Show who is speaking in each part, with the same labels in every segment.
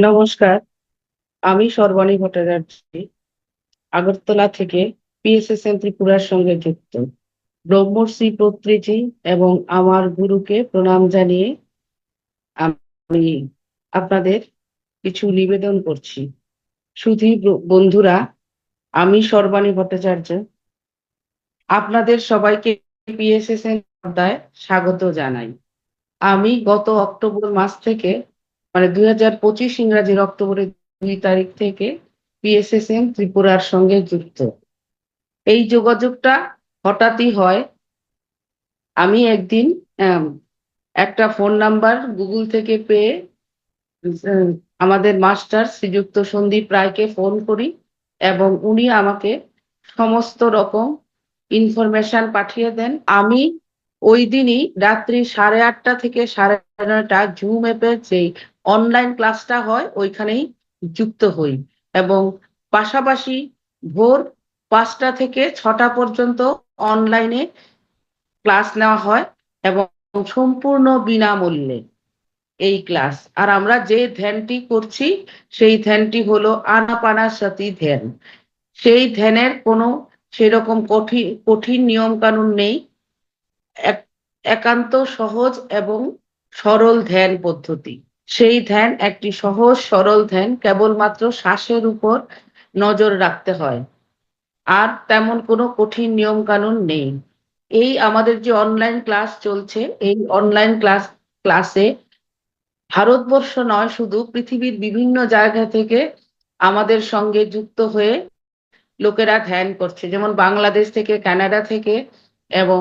Speaker 1: নমস্কার, আমি সর্বাণী ভট্টাচার্য, আগরতলা থেকে পিএসএসএন ত্রিপুরার সঙ্গে যুক্ত। ব্রহ্মশ্রী পত্রীজি এবং আমার গুরুকে প্রণাম জানিয়ে আমি আপনাদের কিছু নিবেদন করছি। শুধু বন্ধুরা, আমি সর্বাণী ভট্টাচার্য। আপনাদের সবাইকে পিএসএসএন পর্দায় স্বাগত জানাই। আমি গত অক্টোবর মাস থেকে মানে দুই হাজার পঁচিশ ইংরাজির অক্টোবরের দুই তারিখ থেকে পিএসএসএম ত্রিপুরার সঙ্গে যুক্ত। এই যোগাযোগটা হঠাৎই হয়, আমি একদিন একটা ফোন নাম্বার গুগল থেকে পেয়ে আমাদের মাস্টার শ্রীযুক্ত সন্দীপ রায়কে ফোন করি এবং উনি আমাকে সমস্ত রকম ইনফরমেশন পাঠিয়ে দেন। আমি ওই দিনই রাত্রি সাড়ে আটটা থেকে সাড়ে নয়টা, জুম অ্যাপের যে অনলাইন ক্লাসটা হয়, ওইখানেই যুক্ত হই। এবং পাশাপাশি ভোর পাঁচটা থেকে ছটা পর্যন্ত অনলাইনে ক্লাস নেওয়া হয় এবং সম্পূর্ণ বিনামূল্যে এই ক্লাস আর আমরা যে ধ্যানটি করছি, সেই ধ্যানটি হলো আনাপানাসাতি ধ্যান। সেই ধ্যানের কোনো সেরকম কঠিন কঠিন নিয়ম কানুন নেই একান্ত সহজ এবং সরল ধ্যান পদ্ধতি। সেই ধ্যান একটি সহজ, সরল ধ্যান, কেবলমাত্র শ্বাসের উপর নজর রাখতে হয়। আর তেমন কোনো কঠিন নিয়ম কানুন নেই। এই আমাদের যে অনলাইন ক্লাস চলছে, এই অনলাইন ক্লাস ক্লাসে ভারতবর্ষ নয়, শুধু পৃথিবীর বিভিন্ন জায়গা থেকে আমাদের সঙ্গে যুক্ত হয়ে লোকেরা ধ্যান করছে। যেমন বাংলাদেশ থেকে, কানাডা থেকে এবং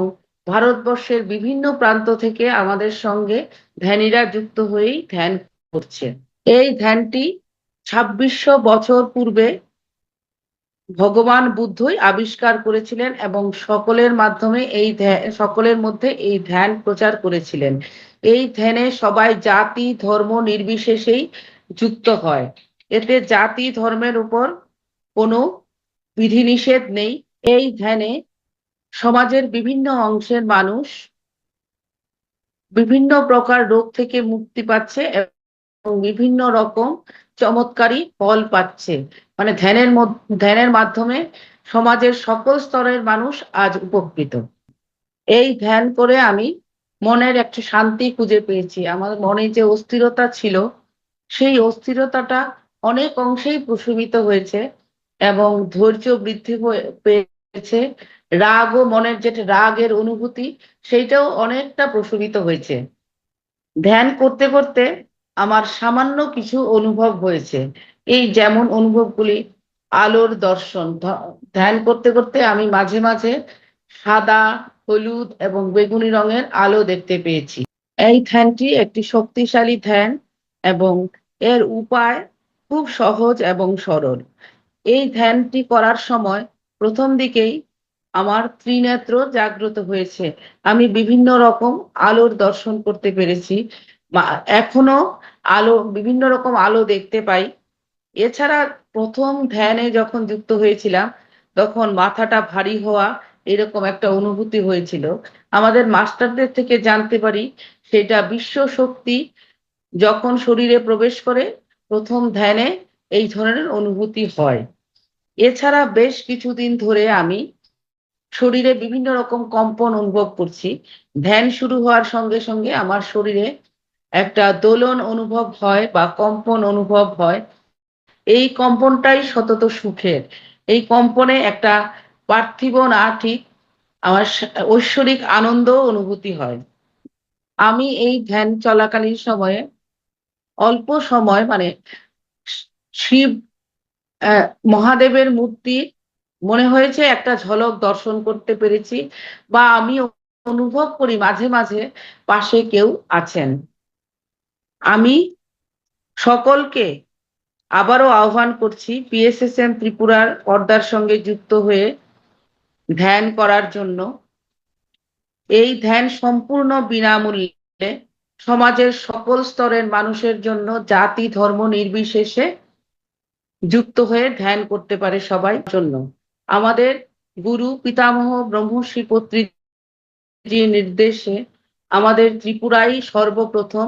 Speaker 1: ভারতবর্ষের বিভিন্ন প্রান্ত থেকে আমাদের সঙ্গে ধ্যানীরা যুক্ত হয়েই ধ্যান করছে। এই ধ্যানটি ছাব্বিশশো বছর পূর্বে ভগবান বুদ্ধই আবিষ্কার করেছিলেন এবং সকলের মাধ্যমে এই সকলের মধ্যে এই ধ্যান প্রচার করেছিলেন। এই ধ্যানে সবাই জাতি, ধর্ম নির্বিশেষেই যুক্ত হয়। এতে জাতি, ধর্মের উপর কোনো বিধিনিষেধ নেই। এই ধ্যানে সমাজের বিভিন্ন অংশের মানুষ বিভিন্ন প্রকার রোগ থেকে মুক্তি পাচ্ছে এবং বিভিন্ন রকম চমৎকারী ফল পাচ্ছে। মানে ধ্যানের ধ্যানের মাধ্যমে সমাজের সকল স্তরের মানুষ আজ উপকৃত। এই ধ্যান করে আমি মনের একটা শান্তি খুঁজে পেয়েছি। আমার মনে যে অস্থিরতা ছিল, সেই অস্থিরতাটা অনেক অংশেই প্রশমিত হয়েছে এবং ধৈর্য বৃদ্ধি পেয়েছে রাগ ও মনের যেটা রাগের অনুভূতি, সেইটাও অনেকটা প্রশমিত হয়েছে। ধ্যান করতে করতে আমার সামান্য কিছু অনুভব হয়েছে। এই যেমন অনুভবগুলি আলোর দর্শন ধ্যান করতে করতে আমি মাঝে মাঝে সাদা, হলুদ এবং বেগুনি রঙের আলো দেখতে পেয়েছি। এই ধ্যানটি একটি শক্তিশালী ধ্যান এবং এর উপায় খুব সহজ এবং সরল। এই ধ্যানটি করার সময় প্রথম দিকেই আমার ত্রিনেত্র জাগ্রত হয়েছে। আমি বিভিন্ন রকম আলোর দর্শন করতে পেরেছি। এখনও আলো, বিভিন্ন রকম আলো দেখতে পাই। এছাড়া প্রথম ধ্যানে যখন যুক্ত হয়েছিলাম, তখন মাথাটা ভারী হওয়া এরকম একটা অনুভূতি হয়েছিল। আমাদের মাস্টারদের থেকে জানতে পারি, সেটা বিশ্ব শক্তি যখন শরীরে প্রবেশ করে, প্রথম ধ্যানে এই ধরনের অনুভূতি হয়। এছাড়া বেশ কিছুদিন ধরে আমি শরীরে বিভিন্ন রকম কম্পন অনুভব করছি। ধ্যান শুরু হওয়ার সঙ্গে সঙ্গে আমার শরীরে একটা দোলন অনুভব হয় বা কম্পন অনুভব হয়। এই কম্পনটাই সতত সুখের। এই কম্পনে একটা পার্থিব না ঠিক আমার ঐশ্বরিক আনন্দ অনুভূতি হয়। আমি এই ধ্যান চলাকালীন সময়ে অল্প সময় মানে শিব মহাদেবের মূর্তি মনে হয়েছে একটা ঝলক দর্শন করতে পেরেছি বা আমি অনুভব করি মাঝে মাঝে পাশে কেউ আছেন। আমি সকলকে আবারও আহ্বান করছি পিএসএসএম ত্রিপুরার পর্দার সঙ্গে যুক্ত হয়ে ধ্যান করার জন্য। এই ধ্যান সম্পূর্ণ বিনামূল্যে সমাজের সকল স্তরের মানুষের জন্য জাতি ধর্ম নির্বিশেষে যুক্ত হয়ে ধ্যান করতে পারে সবাই। জন্য আমাদের গুরু, পিতামহ ব্রহ্মশ্রী পত্রীজির নির্দেশে আমাদের ত্রিপুরাই সর্বপ্রথম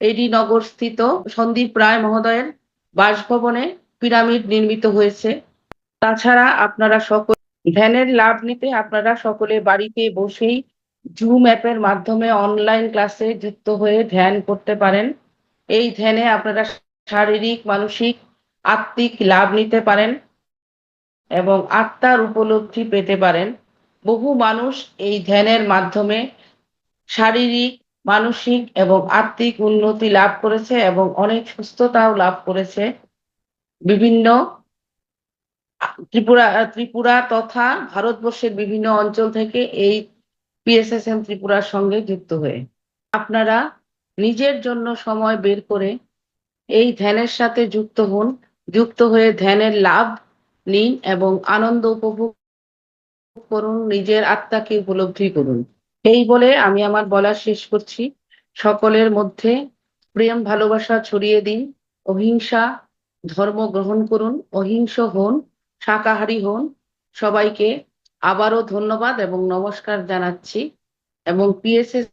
Speaker 1: এডি নগর স্থিত সন্দীপ রায় মহোদয়ের বাসভবনে পিরামিড নির্মিত হয়েছে। তাছাড়া আপনারা সকল ধ্যানের লাভ নিতে আপনারা সকলে বাড়িতে বসেই জুম অ্যাপের মাধ্যমে অনলাইন ক্লাসে যুক্ত হয়ে ধ্যান করতে পারেন। এই ধ্যানে আপনারা শারীরিক, মানসিক, আত্মিক লাভ নিতে পারেন। এবং আত্মার উপলব্ধি পেতে পারেন। বহু মানুষ এই ধ্যানের মাধ্যমে শারীরিক, মানসিক এবং আত্মিক উন্নতি লাভ করেছে এবং অনেক সুস্থতাও লাভ করেছে। বিভিন্ন ত্রিপুরা ত্রিপুরা তথা ভারতবর্ষের বিভিন্ন অঞ্চল থেকে এই পিএসএসএম ত্রিপুরার সঙ্গে যুক্ত হয়ে। আপনারা নিজের জন্য সময় বের করে এই ধ্যানের সাথে যুক্ত হন। যুক্ত হয়ে ধ্যানের লাভ নিন এবং আনন্দ উপভোগ করুন, নিজের আত্মাকে উপলব্ধি করুন। এই বলে আমি আমার বলা শেষ করছি। সকলের মধ্যে প্রেম, ভালোবাসা ছড়িয়ে দিন, অহিংসা ধর্ম গ্রহণ করুন, অহিংস হন, শাকাহারী হন। সবাইকে আবারও ধন্যবাদ এবং নমস্কার জানাচ্ছি এবং পিএসএস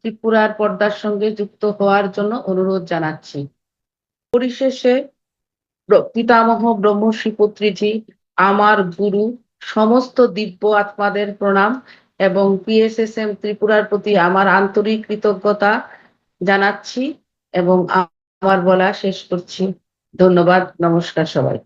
Speaker 1: ত্রিপুরার পর্দার সঙ্গে যুক্ত হওয়ার জন্য অনুরোধ জানাচ্ছি। পরিশেষে পিতামহ ব্রহ্মশ্রী পুত্রীজি আমার গুরু, সমস্ত দিব্য আত্মাদের প্রণাম এবং পিএসএসএম ত্রিপুরার প্রতি আমার আন্তরিক কৃতজ্ঞতা জানাচ্ছি এবং আমার বলা শেষ করছি। ধন্যবাদ, নমস্কার সবাই